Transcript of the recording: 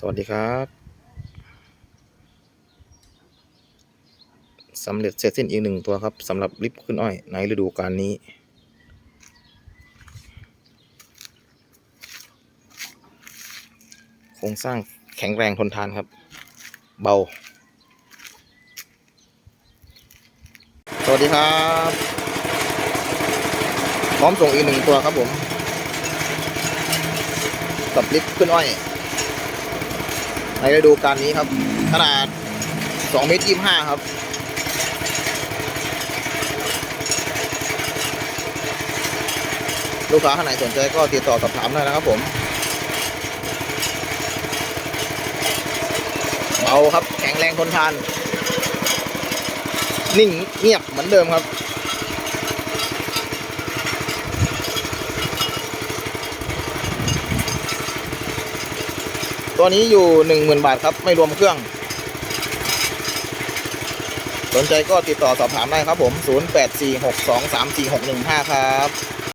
สวัสดีครับสำเร็จเสร็จสิ้นอีกหนึ่งตัวครับสำหรับลิฟขึ้นอ้อยในฤดูกาลนี้ โครงสร้างแข็งแรงทนทานครับ เบา สวัสดีครับ พร้อมส่งอีกหนึ่งตัวครับผม กับลิฟต์ขึ้นอ้อย ในฤดูกาลนี้ครับ ขนาด2เมตร25ครับ ลูกค้าท่านไหนสนใจก็ติดต่อสอบถามได้นะครับผมเบาครับแข็งแรงทนทาน นิ่งเงียบเหมือนเดิมครับ ตัวนี้อยู่หนึ่งหมื่นบาทครับ ไม่รวมเครื่อง สนใจก็ติดต่อสอบถามได้ครับผม 0846234615 ครับ